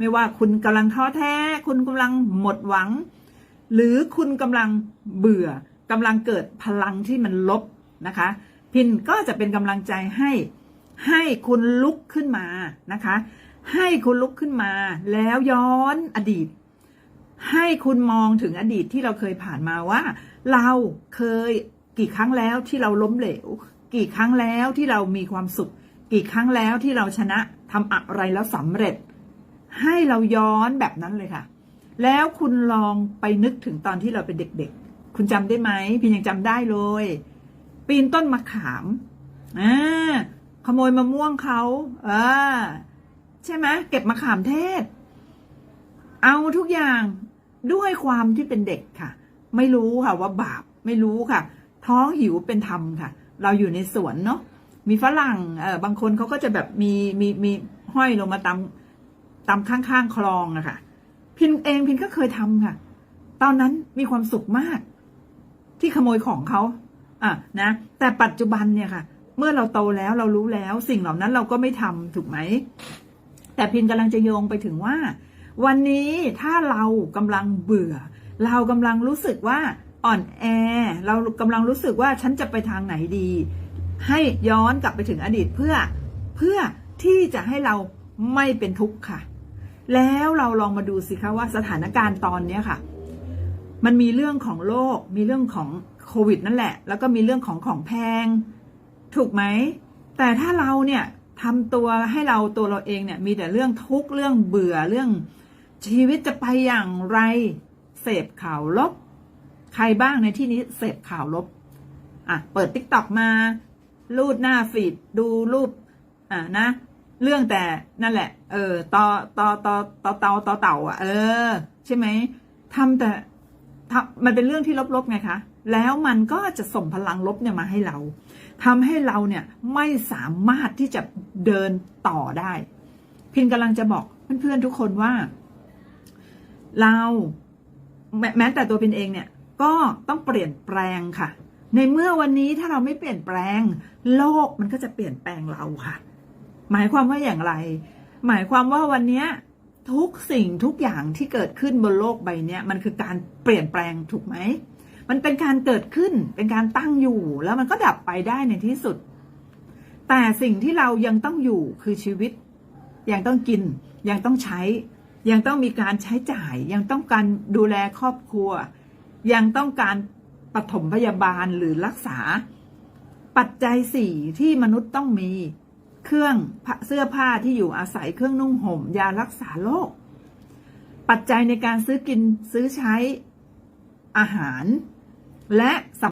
ไม่ว่าคุณกำลังท้อแท้ คุณกำลังหมดหวัง หรือคุณกำลังเบื่อกำลังเกิดพลังที่มันลบนะคะ พินก็จะเป็นกำลังใจให้ให้คุณลุกขึ้นมานะคะ ให้คุณลุกขึ้นมา แล้วย้อนอดีต ให้คุณมองถึงอดีตที่เราเคยผ่านมาว่า เราเคยกี่ครั้งแล้วที่เราล้มเหลว กี่ครั้งแล้วที่เรามีความสุข กี่ครั้งแล้วที่เราชนะทำอะไรแล้วสำเร็จ ให้เราย้อนแบบนั้นเลยค่ะ แล้วคุณลองไปนึกถึงตอนที่เราเป็นเด็กๆ คุณจำได้ไหมพี่ยังจำได้เลย ปีนต้นมะขามอ่าขโมยมะม่วงเขาอ่าใช่ไหมเก็บมะขามเทศ เอาทุกอย่างด้วยความที่เป็นเด็กค่ะ ไม่รู้ค่ะว่าบาปไม่รู้ค่ะ ท้องหิวเป็นธรรมค่ะ เราอยู่ในสวนเนาะมีฝรั่งเออบางคนเขาก็จะแบบมีมีมีห้อยลงมาตาม ตามข้างๆคลองอะค่ะ พินเองพินก็เคยทำค่ะ ตอนนั้นมีความสุขมาก ที่ขโมยของเขาอะนะ แต่ปัจจุบันเนี่ยค่ะ เมื่อเราโตแล้วเรารู้แล้ว สิ่งเหล่านั้นเราก็ไม่ทำถูกไหม แต่พินกำลังจะโยงไปถึงว่า วันนี้ถ้าเรากำลังเบื่อ เรากำลังรู้สึกว่าอ่อนแอ เรากำลังรู้สึกว่าฉันจะไปทางไหนดี ให้ย้อนกลับไปถึงอดีตเพื่อเพื่อที่จะให้เราไม่เป็นทุกข์ค่ะ แล้วเราลองมาดูสิคะว่าสถานการณ์ตอนเนี้ยค่ะ มันมีเรื่องของโรคมีเรื่องของโควิดนั่นแหละ แล้วก็มีเรื่องของของแพง ถูกไหม แต่ถ้าเราเนี่ยทำตัวให้เราตัวเราเองเนี่ยมีแต่เรื่องทุกข์เรื่องเบื่อเรื่องชีวิตจะไปอย่างไร เสพข่าวลบ ใครบ้างในที่นี้เสพข่าวลบ อะ เปิดติ๊กต็อกมาลูดหน้าฟีดดูรูป อะนะ เรื่องแต่นั่นแหละ เออตอตอตอตอเตาตอเต่าอะ เออ ใช่ไหมทำแต่ทำมันเป็นเรื่องที่ลบๆไงคะ แล้วมันก็จะส่งพลังลบเนี่ยมาให้เราทำให้เราเนี่ยไม่สามารถที่จะเดินต่อได้ พินกำลังจะบอกเพื่อนๆทุกคนว่า เราแม้แต่ตัวพินเองเนี่ย ก็ต้องเปลี่ยนแปลงค่ะ ในเมื่อวันนี้ถ้าเราไม่เปลี่ยนแปลง โลกมันก็จะเปลี่ยนแปลงเราค่ะ หมายความว่าอย่างไร หมายความว่าวันนี้ทุกสิ่งทุกอย่างที่เกิดขึ้นบนโลกใบนี้มันคือการเปลี่ยนแปลงถูกไหม มันเป็นการเกิดขึ้นเป็นการตั้งอยู่แล้วมันก็ดับไปได้ในที่สุด แต่สิ่งที่เรายังต้องอยู่คือชีวิต ยังต้องกิน ยังต้องใช้ ยังต้องมีการใช้จ่าย ยังต้องการดูแลครอบครัว ยังต้องการปฐมพยาบาลหรือรักษา ปัจจัยสี่ที่มนุษย์ต้องมี เครื่องเสื้อผ้าที่อยู่อาศัยเครื่องนุ่งห่ม ยารักษาโรคปัจจัยในการซื้อกินซื้อใช้อาหาร และ